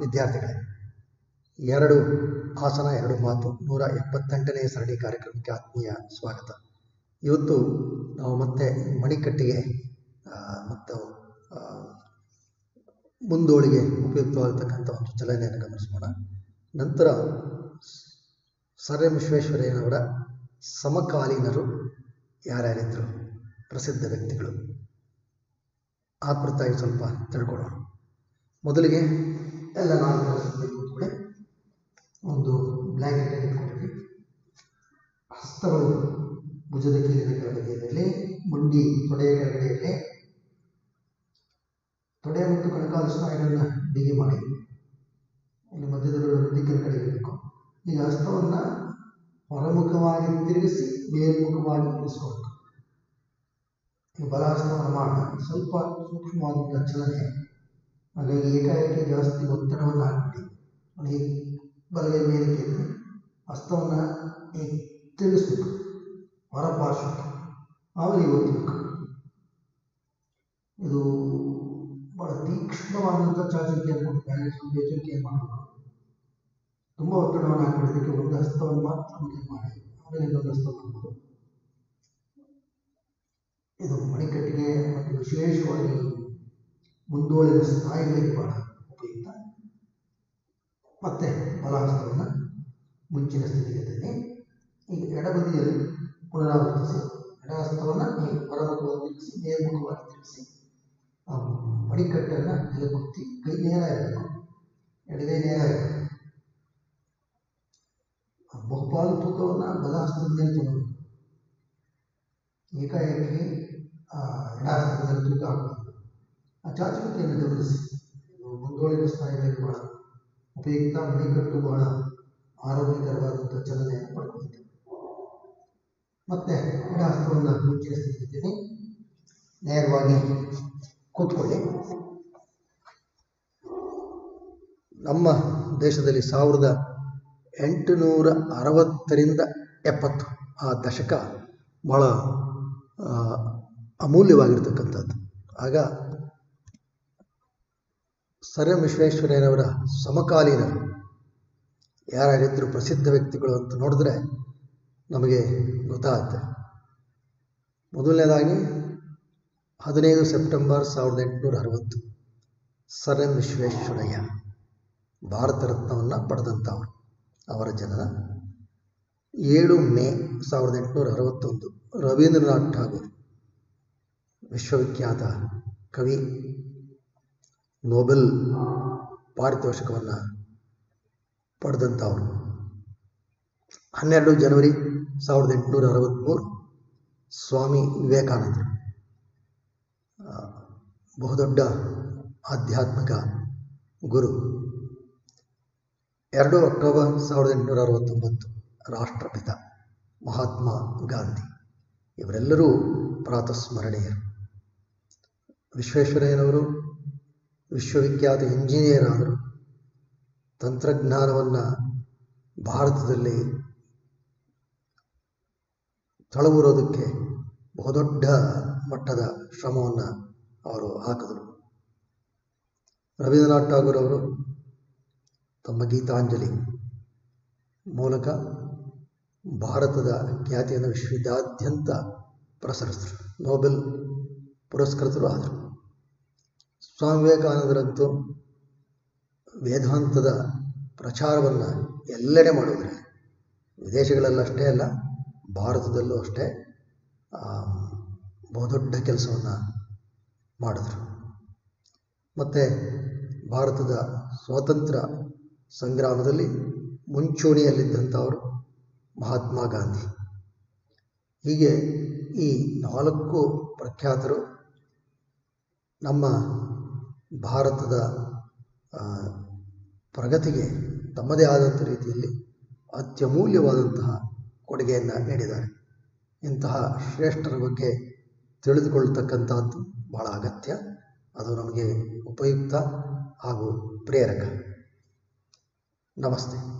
ವಿದ್ಯಾರ್ಥಿಗಳೇ, ಎರಡು ಆಸನ ಎರಡು ಮಾತು, ನೂರ ಎಪ್ಪತ್ತೆಂಟನೇ ಸರಣಿ ಕಾರ್ಯಕ್ರಮಕ್ಕೆ ಆತ್ಮೀಯ ಸ್ವಾಗತ. ಇವತ್ತು ನಾವು ಮತ್ತೆ ಮಣಿಕಟ್ಟಿಗೆ ಮತ್ತು ಮುಂದೋಳಿಗೆ ಉಪಯುಕ್ತವಾಗಿರ್ತಕ್ಕಂಥ ಒಂದು ಚಲನೆಯನ್ನು ಗಮನಿಸೋಣ. ನಂತರ ಸರ್ ಎಂ ವಿಶ್ವೇಶ್ವರಯ್ಯನವರ ಸಮಕಾಲೀನರು ಯಾರ್ಯಾರಿದ್ದರು ಪ್ರಸಿದ್ಧ ವ್ಯಕ್ತಿಗಳು. ಆ ಕುರಿತಾಗಿ ಸ್ವಲ್ಪ ತಿಳ್ಕೊಳ್ಳೋಣ. ಮೊದಲಿಗೆ ಎಲ್ಲ ನಾಲ್ಕು ಕೂತ್ಕೊಳ್ಳಿ ಒಂದು ಬ್ಲ್ಯಾಂಕೆಟ್ ಇಟ್ಕೊಂಡಿರಿ ಹಸ್ತಗಳು ಭುಜದ ಕೀಲಿನ ಕೆಳಗಡೆಯಲ್ಲಿ ಮುಂಡಿ ತೊಡೆಯ ಕೆಳಗಡೆಯಲ್ಲಿ ತೊಡೆ ಮತ್ತು ಕಣಕಾಲು ಸ್ನಾಯುಗಳನ್ನ ಬಿಗಿ ಮಾಡಿ. ಇಲ್ಲಿ ಮಧ್ಯದಲ್ಲಿ ದಿಕ್ಕಿನ ಕಡೆ ಇರಬೇಕು. ಈಗ ಹಸ್ತವನ್ನು ಹೊರಮುಖವಾಗಿ ತಿರುಗಿಸಿ ಮೇಲ್ಮುಖವಾಗಿ ಇರಿಸ್ಕೊಳ್ಬೇಕು ಈ ಬಲಹಸ್ತವನ್ನು ಪ್ರಮಾಣ ಸ್ವಲ್ಪ ಸೂಕ್ಷ್ಮವಾದಂಥ ಚಲನೆ. ಹಾಗಾಗಿ ಏಕಾಏಕಿ ಜಾಸ್ತಿ ಒತ್ತಡವನ್ನು ಹಾಕಿಬಿಟ್ಟಿ ಅಲ್ಲಿ ಬಲಗೈ ಮೇಲಕ್ಕೆ ಎತ್ತಿ ಹಸ್ತವನ್ನು ಹೀಗೆ ತಿರುಗಿಸ್ಬೇಕು. ಹೊರ ಪಾರ್ಶ್ವಕ್ಕೆ ಆಮೇಲೆ ಒತ್ತಬೇಕು ಇದು ಭಾಳ ತೀಕ್ಷ್ಣವಾದಂಥ ಚಾಚರಿಕೆಯನ್ನು ಕೊಡ್ತಾರೆ ಸ್ವಲ್ಪ ಎಚ್ಚರಿಕೆಯನ್ನು ಮಾಡಬೇಕು ತುಂಬ ಒತ್ತಡವನ್ನು ಹಾಕಿಬಿಡೋದಕ್ಕೆ ಒಂದು ಹಸ್ತವನ್ನು ಮಾತ್ರ ಮೊದಲು ಮಾಡಿ. ಆಮೇಲೆ ಇನ್ನೊಂದು ಹಸ್ತ ಮಾಡ್ಬೋದು. ಇದು ಮಣಿಕಟ್ಟಿಗೆ ಮತ್ತು ವಿಶೇಷವಾಗಿ ಮುಂದುವಳಿದ ಸ್ಥಾಯಿಗಳಿಗೆ ಬಹಳ ಉಪಯುಕ್ತ ಮತ್ತೆ ಬಲಹಸ್ತವನ್ನು ಮುಂಚಿನ ಸ್ಥಿತಿಗೆ ತನ್ನಿ. ಈಗ ಎಡಬದಿಯಲ್ಲಿ ಪುನರಾವರ್ತಿಸಿ, ಎಡಹಸ್ತವನ್ನು ಈ ಹೊರಮುಖವಾಗಿ ತಿರುಗಿಸಿ ಮೇಲ್ಮುಖವಾಗಿ ತಿರುಗಿಸಿ. ಮಡಿಕಟ್ಟನ್ನು ನೆಲಗುತ್ತಿ ಕೈ ನೇರ ಇರಬೇಕು. ಎಡಗೈ ನೇರ ಇರಬೇಕು. ಬಹುಪಾಲು ತೂಕವನ್ನು ಬಲಹಸ್ತದ ಮೇಲೆ ತಗೊಳ್ಬೇಕು ಏಕಾಏಕಿ ಎಡಹಸ್ತದ ತೂಕ ಹಾಕಬಾರ್ದು ಆ ಚಾಚುವಿಕೆಯನ್ನು ಗಮನಿಸಿ. ಮುಂದುವರಿದ ಸ್ಥಾಯಿಗಳಿಗೆ ಬಹಳ ಉಪಯುಕ್ತ, ಮಣಿಕಟ್ಟು ಬಹಳ ಆರೋಗ್ಯಕರವಾದಂಥ ಚಲನೆಯನ್ನು ಪಡ್ಕೊಳ್ತೇವೆ ಮತ್ತೆ ಎಡ ಮುಂಚಿನ ಸ್ಥಿತಿದ್ದೀನಿ ನೇರವಾಗಿ ಕೂತ್ಕೊಳ್ಳಿ. ನಮ್ಮ ದೇಶದಲ್ಲಿ ಸಾವಿರದ ಎಂಟುನೂರ ಅರವತ್ತರಿಂದ ಎಪ್ಪತ್ತು ಆ ದಶಕ ಬಹಳ ಅಮೂಲ್ಯವಾಗಿರ್ತಕ್ಕಂಥದ್ದು. ಆಗ ಸರ್ ಎಂ ವಿಶ್ವೇಶ್ವರಯ್ಯನವರ ಸಮಕಾಲೀನರು ಯಾರ್ಯಾರಿದ್ದರು ಪ್ರಸಿದ್ಧ ವ್ಯಕ್ತಿಗಳು ಅಂತ ನೋಡಿದ್ರೆ ನಮಗೆ ಗೊತ್ತಾಗುತ್ತೆ. ಮೊದಲನೇದಾಗಿ ಹದಿನೈದು ಸೆಪ್ಟೆಂಬರ್ ಸಾವಿರದ ಎಂಟುನೂರ ಅರವತ್ತು ಸರ್ ಎಂ ವಿಶ್ವೇಶ್ವರಯ್ಯ ಭಾರತ ರತ್ನವನ್ನು ಪಡೆದಂಥವರು. ಅವರ ಜನನ ಏಳು ಮೇ ಸಾವಿರದ ಎಂಟುನೂರ ಅರವತ್ತೊಂದು, ರವೀಂದ್ರನಾಥ್ ಠಾಗೂರ್, ವಿಶ್ವವಿಖ್ಯಾತ ಕವಿ ನೊಬೆಲ್ ಪಾರಿತೋಷಕವನ್ನು ಪಡೆದಂಥವರು. ಹನ್ನೆರಡು ಜನವರಿ ಸಾವಿರದ ಎಂಟುನೂರ ಅರವತ್ತ್ಮೂರು ಸ್ವಾಮಿ ವಿವೇಕಾನಂದರು ಬಹುದೊಡ್ಡ ಆಧ್ಯಾತ್ಮಿಕ ಗುರು. ಎರಡು ಅಕ್ಟೋಬರ್ ಸಾವಿರದ ಎಂಟುನೂರ ಅರವತ್ತೊಂಬತ್ತು ರಾಷ್ಟ್ರಪಿತ ಮಹಾತ್ಮ ಗಾಂಧಿ. ಇವರೆಲ್ಲರೂ ಪ್ರಾತಸ್ಮರಣೀಯರು. ವಿಶ್ವೇಶ್ವರಯ್ಯನವರು ವಿಶ್ವವಿಖ್ಯಾತ ಇಂಜಿನಿಯರ್ ಆದರು ತಂತ್ರಜ್ಞಾನವನ್ನು ಭಾರತದಲ್ಲಿ ತಳಬುರೋದಕ್ಕೆ ಬಹುದೊಡ್ಡ ಮಟ್ಟದ ಶ್ರಮವನ್ನು ಅವರು ಹಾಕಿದರು. ರವೀಂದ್ರನಾಥ್ ಠಾಗೂರ್ ಅವರು ತಮ್ಮ ಗೀತಾಂಜಲಿ ಮೂಲಕ ಭಾರತದ ಖ್ಯಾತಿಯನ್ನು ವಿಶ್ವದಾದ್ಯಂತ ಪ್ರಸರಿಸಿದರು. ನೋಬೆಲ್ ಪುರಸ್ಕೃತರು ಆದರು. ಸ್ವಾಮಿ ವಿವೇಕಾನಂದರಂತೂ ವೇದಾಂತದ ಪ್ರಚಾರವನ್ನು ಎಲ್ಲೆಡೆ ಮಾಡುವುದಿಲ್ಲ. ವಿದೇಶಗಳಲ್ಲಷ್ಟೇ ಅಲ್ಲ, ಭಾರತದಲ್ಲೂ ಅಷ್ಟೇ ಬಹುದೊಡ್ಡ ಕೆಲಸವನ್ನು ಮಾಡಿದ್ರು. ಮತ್ತು ಭಾರತದ ಸ್ವಾತಂತ್ರ್ಯ ಸಂಗ್ರಾಮದಲ್ಲಿ ಮುಂಚೂಣಿಯಲ್ಲಿದ್ದಂಥವರು ಮಹಾತ್ಮ ಗಾಂಧಿ. ಹೀಗೆ ಈ ನಾಲ್ಕು ಪ್ರಖ್ಯಾತರು ನಮ್ಮ ಭಾರತದ ಪ್ರಗತಿಗೆ ತಮ್ಮದೇ ಆದಂಥ ರೀತಿಯಲ್ಲಿ ಅತ್ಯಮೂಲ್ಯವಾದಂತಹ ಕೊಡುಗೆಯನ್ನು ನೀಡಿದ್ದಾರೆ. ಇಂತಹ ಶ್ರೇಷ್ಠರ ಬಗ್ಗೆ ತಿಳಿದುಕೊಳ್ಳತಕ್ಕಂಥದ್ದು ಬಹಳ ಅಗತ್ಯ. ಅದು ನಮಗೆ ಉಪಯುಕ್ತ ಹಾಗೂ ಪ್ರೇರಕ. ನಮಸ್ತೆ.